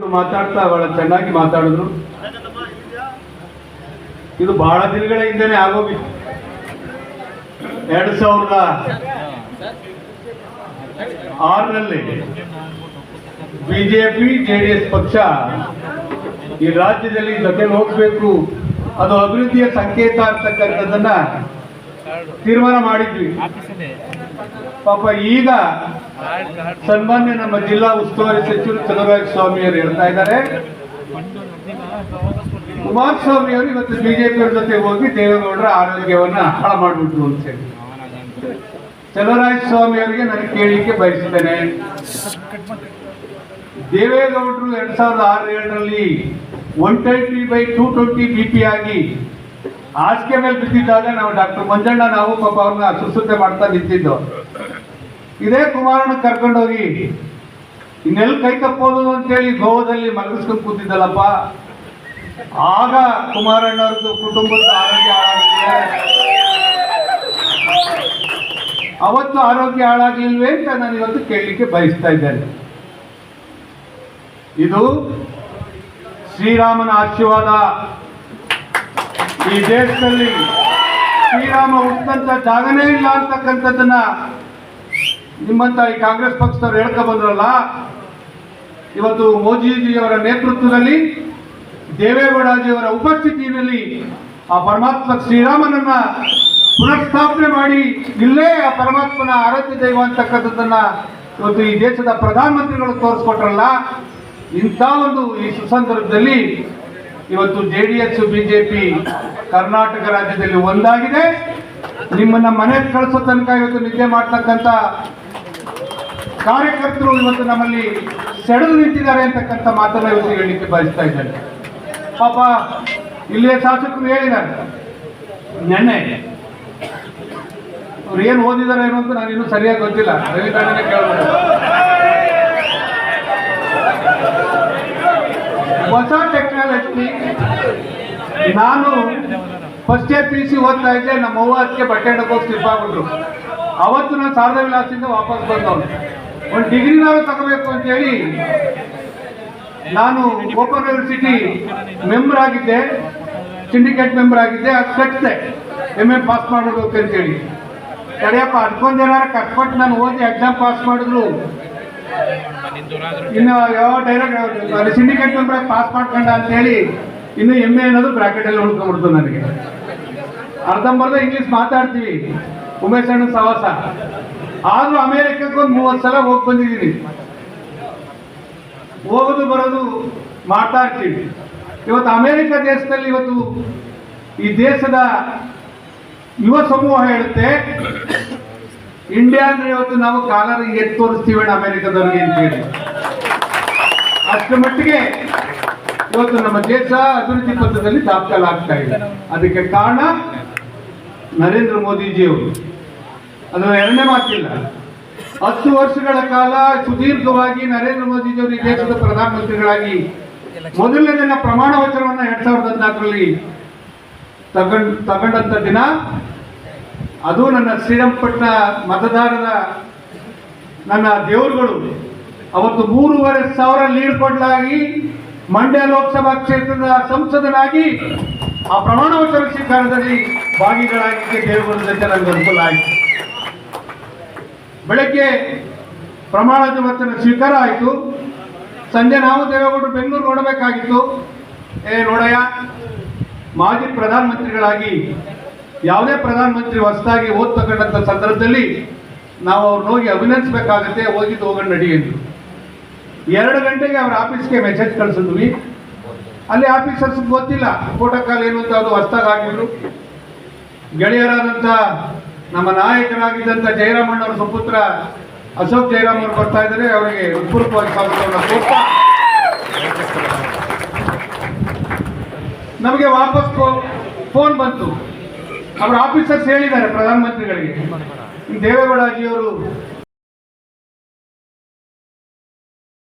ಮಾತಾಡ್ತಾ ಬಹಳ ಚೆನ್ನಾಗಿ ಮಾತಾಡಿದ್ರು. ಇದು ಬಹಳ ದಿನಗಳ ಹಿಂದೆನೆ ಆಗೋಗಿತ್ತು. ಎರಡ್ ಸಾವಿರದ ಆರರಲ್ಲಿ ಬಿಜೆಪಿ ಜೆಡಿಎಸ್ ಪಕ್ಷ ಈ ರಾಜ್ಯದಲ್ಲಿ ಜೊತೆ ಹೋಗ್ಬೇಕು. ಅದು ಅಭಿವೃದ್ಧಿಯ ಸಂಕೇತ ಅಂತಕ್ಕಂಥದ್ದನ್ನ ತೀರ್ಮಾನ ಮಾಡಿದ್ವಿ. ಪಾಪ ಈಗ ಸನ್ಮಾನ್ಯ ನಮ್ಮ ಜಿಲ್ಲಾ ಉಸ್ತುವಾರಿ ಸಚಿವರು ಸ್ವಾಮಿ ಸ್ವಾಮಿಯವರು ಹೇಳ್ತಾ ಇದ್ದಾರೆ. ಕುಮಾರಸ್ವಾಮಿ ಅವರು ಇವತ್ತು ಬಿಜೆಪಿ ಜೊತೆ ಹೋಗಿ ದೇವೇಗೌಡರ ಆರೋಗ್ಯವನ್ನ ಹಾಳ ಮಾಡಿಬಿಟ್ರು ಅಂತ ಹೇಳಿ. ಚಲುವರಾಯ ಸ್ವಾಮಿ ಅವರಿಗೆ ನಾನು ಕೇಳಲಿಕ್ಕೆ ಬಯಸ್ತೇನೆ ದೇವೇಗೌಡರು ಎರಡ್ ಸಾವಿರದ ಆರು ಏಳರಲ್ಲಿ one twenty by two twenty B P ಆಗಿ ಹಾಸಿಗೆ ಮೇಲೆ ಬಿದ್ದಿದ್ದಾಗ ನಾವು ಡಾಕ್ಟರ್ ಮಂಜಣ್ಣ, ನಾವು ಪಾಪ ಅವ್ರನ್ನ ಸುಸುತ್ತೆ ಮಾಡ್ತಾ ನಿಂತಿದ್ದು. ಇದೇ ಕುಮಾರನ ಕರ್ಕೊಂಡೋಗಿ ಇನ್ನೆಲ್ಲಿ ಕೈ ತಪ್ಪೋದು ಅಂತೇಳಿ ಗೋವದಲ್ಲಿ ಮಲಗಿಸ್ಕೊಂಡು ಕೂತಿದ್ದಲ್ಲಪ್ಪ. ಆಗ ಕುಮಾರಣ್ಣವ್ರದ್ದು ಕುಟುಂಬದ ಆರೋಗ್ಯ ಹಾಳಾಗಿದೆ ಅವತ್ತು ಆರೋಗ್ಯ ಹಾಳಾಗಿಲ್ವೇ ಅಂತ ನಾನು ಇವತ್ತು ಕೇಳಲಿಕ್ಕೆ ಬಯಸ್ತಾ ಇದ್ದೇನೆ. ಇದು ಶ್ರೀರಾಮನ ಆಶೀರ್ವಾದ. ಈ ದೇಶದಲ್ಲಿ ಶ್ರೀರಾಮ ಹುಟ್ಟಂತ ಜಾಗನೇ ಇಲ್ಲ ಅಂತಕ್ಕಂಥದ್ದನ್ನ ನಿಮ್ಮಂತ ಈ ಕಾಂಗ್ರೆಸ್ ಪಕ್ಷದವ್ರು ಹೇಳ್ಕೊ ಬಂದ್ರಲ್ಲ, ಇವತ್ತು ಮೋದಿಜಿಯವರ ನೇತೃತ್ವದಲ್ಲಿ ದೇವೇಗೌಡಜಿಯವರ ಉಪಸ್ಥಿತಿಯಲ್ಲಿ ಆ ಪರಮಾತ್ಮ ಶ್ರೀರಾಮನನ್ನ ಪುನಃಸ್ಥಾಪನೆ ಮಾಡಿ ಇಲ್ಲೇ ಆ ಪರಮಾತ್ಮನ ಆರಾಧ್ಯ ದೈವ ಅಂತಕ್ಕಂಥದ್ದನ್ನ ಇವತ್ತು ಈ ದೇಶದ ಪ್ರಧಾನಮಂತ್ರಿಗಳು ತೋರಿಸ್ಕೊಟ್ರಲ್ಲ, ಇಂಥ ಒಂದು ಈ ಸುಸಂದರ್ಭದಲ್ಲಿ ಇವತ್ತು J D S BJP Karnataka ರಾಜ್ಯದಲ್ಲಿ ಒಂದಾಗಿದೆ. ನಿಮ್ಮನ್ನ ಮನೆಗೆ ಕಳಿಸೋ ತನಕ ಇವತ್ತು ನಿದ್ದೆ ಮಾಡ್ತಕ್ಕಂಥ ಕಾರ್ಯಕರ್ತರು ಇವತ್ತು ನಮ್ಮಲ್ಲಿ ಸೆಳೆದು ನಿಂತಿದ್ದಾರೆ ಅಂತಕ್ಕಂಥ ಮಾತನ್ನ ಇವತ್ತು ಹೇಳಲಿಕ್ಕೆ ಬಯಸ್ತಾ ಇದ್ದಾರೆ ಪಾಪ, ಇಲ್ಲಿಯ ಶಾಸಕರು ಹೇಳಿದ್ದಾರೆ. ನೆನ್ನೆ ಅವ್ರು ಏನು ಓದಿದ್ದಾರೆ ಏನು ಅಂತ ನಾನು ಸರಿಯಾಗಿ ಗೊತ್ತಿಲ್ಲ. ರವಿಕಾಂತನೇ ಕೇಳ್ಬೋದು ನಾನು ಫಸ್ಟ್ ಇಯರ್ ಪಿ ಸಿ ಓದ್ತಾ ಇದ್ದೆ, ನಮ್ಮ ಅವ್ವ ಅದಕ್ಕೆ ಬಟ್ಟೆ ಹೋಗಿ ಸ್ಲಿಪ್ ಆಗ್ಬಿಟ್ರು. ಅವತ್ತು ನಾನು ಸಾರದ ವಿಲಾಸದಿಂದ ವಾಪಸ್ ಬಂದವನು. ಒಂದು ಡಿಗ್ರಿನಾರು ತಗೋಬೇಕು ಅಂತ ಹೇಳಿ ನಾನು ಓಪನ್ ಯೂನಿವರ್ಸಿಟಿ ಮೆಂಬರ್ ಆಗಿದ್ದೆ ಸಿಂಡಿಕೇಟ್ ಮೆಂಬರ್ ಆಗಿದ್ದೆ, ಅದು ಕಟ್ಟಿದೆ ಎಂ ಎ ಪಾಸ್ ಮಾಡಬೇಕು ಅಂತೇಳಿ ತಡೆಯಪ್ಪ ಅನ್ಕೊಂಡ್ ಜನ ಕಷ್ಟಪಟ್ಟು ನಾನು ಓದಿ ಎಕ್ಸಾಮ್ ಪಾಸ್ ಮಾಡಿದ್ರು. ಇನ್ನು ಯಾವ ಡೈರೆಕ್ಟ್ ಸಿಂಡಿಕೇಟ್ ಮೆಂಬರ್ ಪಾಸ್ ಮಾಡ್ಕೊಂಡ ಅಂತ ಹೇಳಿ ಇನ್ನು ಎಮ್ಮೆ ಅನ್ನೋದು ಬ್ರಾಕೆಟ್ ಅಲ್ಲಿ ಉಳ್ಕೊಂಡ್ಬಿಡ್ತು ನನಗೆ. ಅರ್ಧಂಬರ್ಧ ಇಂಗ್ಲಿಷ್ ಮಾತಾಡ್ತೀವಿ. ಉಮೇಶ್ ಅಣ್ಣ ಸವಾಸ ಆದ್ರೂ ಅಮೇರಿಕಕ್ಕೆ ಒಂದು ಮೂವತ್ತು ಸಲ ಹೋಗಿ ಬಂದಿದ್ದೀನಿ. ಹೋಗೋದು ಬರೋದು ಮಾಡ್ತಾ ಇರ್ತೀವಿ. ಇವತ್ತು ಅಮೇರಿಕ ದೇಶದಲ್ಲಿ ಇವತ್ತು ಈ ದೇಶದ ಯುವ ಸಮೂಹ ಹೇಳುತ್ತೆ. ಇಂಡಿಯಾ ಅಂದ್ರೆ ಇವತ್ತು ನಾವು ಕಾಲರಿಗೆ ಎತ್ತೋರಿಸ್ತೀವಿ ಅಮೆರಿಕದವ್ರಿಗೆ ಅಂತ ಹೇಳಿ. ಅಷ್ಟು ಮಟ್ಟಿಗೆ ಇವತ್ತು ನಮ್ಮ ದೇಶ ಅಭಿವೃದ್ಧಿ ಪಥದಲ್ಲಿ ದಾಖಲಾಗ್ತಾ ಇದೆ. ಅದಕ್ಕೆ ಕಾರಣ ನರೇಂದ್ರ ಮೋದಿಜಿಯವರು. ಅದರ ಎರಡನೇ ಮಾತಿಲ್ಲ. ಹತ್ತು ವರ್ಷಗಳ ಕಾಲ ಸುದೀರ್ಘವಾಗಿ ನರೇಂದ್ರ ಮೋದಿಜಿಯವರು ಈ ದೇಶದ ಪ್ರಧಾನಮಂತ್ರಿಗಳಾಗಿ ಮೊದಲನೇ ದಿನ ಪ್ರಮಾಣ ವಚನವನ್ನ ಎರಡ್ ಸಾವಿರದ ಹದಿನಾಲ್ಕರಲ್ಲಿ ತಗೊಂಡ್ ತಗೊಂಡಂತ ದಿನ ಅದು ನನ್ನ ಶ್ರೀರಂಗಪಟ್ಟಣ ಮತದಾರರ ನನ್ನ ದೇವರುಗಳು ಅವತ್ತು ಮೂರುವರೆ ಸಾವಿರ ಲೀಡ್ ಕೊಡಲಾಗಿ ಮಂಡ್ಯ ಲೋಕಸಭಾ ಕ್ಷೇತ್ರದ ಸಂಸದನಾಗಿ ಆ ಪ್ರಮಾಣ ವಚನ ಸ್ವೀಕಾರದಲ್ಲಿ ಭಾಗಿಗಳಾಗಿದ್ದೆ ಜೊತೆ ನನಗೆ ಅನುಕೂಲ ಆಯಿತು. ಬೆಳಗ್ಗೆ ಪ್ರಮಾಣ ವಚನ ಸ್ವೀಕಾರ ಆಯಿತು. ಸಂಜೆ ನಾವು ದೇವೇಗೌಡರು ಬೆಂಗಳೂರು ನೋಡಬೇಕಾಗಿತ್ತು. ಏ, ನೋಡಯ್ಯ, ಮಾಜಿ ಪ್ರಧಾನಮಂತ್ರಿಗಳಾಗಿ ಯಾವುದೇ ಪ್ರಧಾನಮಂತ್ರಿ ಹೊಸದಾಗಿ ಓದ್ ತಗೊಂಡಂಥ ಸಂದರ್ಭದಲ್ಲಿ ನಾವು ಅವ್ರನ್ನ ಹೋಗಿ ಅಭಿನಂದಿಸಬೇಕಾಗತ್ತೆ ಹೋಗಿದ್ದು ಹೋಗೋಣ ನಡಿ ಎರಡು ಗಂಟೆಗೆ ಅವ್ರ ಆಫೀಸ್ಗೆ ಮೆಸೇಜ್ ಕಳಿಸಿದ್ವಿ. ಅಲ್ಲಿ ಆಫೀಸರ್ಸ್ ಗೊತ್ತಿಲ್ಲ ಪ್ರೋಟೋಕಾಲ್ ಏನು ಅಂತ ಅದು ಅರ್ಥ ಆಗಿದ್ರು ಗೆಳೆಯರಾದಂಥ ನಮ್ಮ ನಾಯಕರಾಗಿದ್ದಂಥ ಜಯರಾಮಣ್ಣ ಅವರ ಸುಪುತ್ರ ಅಶೋಕ್ ಜಯರಾಮ್ ಅವರು ಬರ್ತಾ ಇದ್ದಾರೆ, ಅವರಿಗೆ ಹೃತ್ಪೂರ್ವಕವಾಗಿ ಸ್ವಾಗತವನ್ನು ನಮಗೆ ವಾಪಸ್ ಫೋನ್ ಬಂತು. ಅವರ ಆಫೀಸರ್ಸ್ ಹೇಳಿದ್ದಾರೆ ಪ್ರಧಾನಮಂತ್ರಿಗಳಿಗೆ. ದೇವೇಗೌಡಜಿಯವರು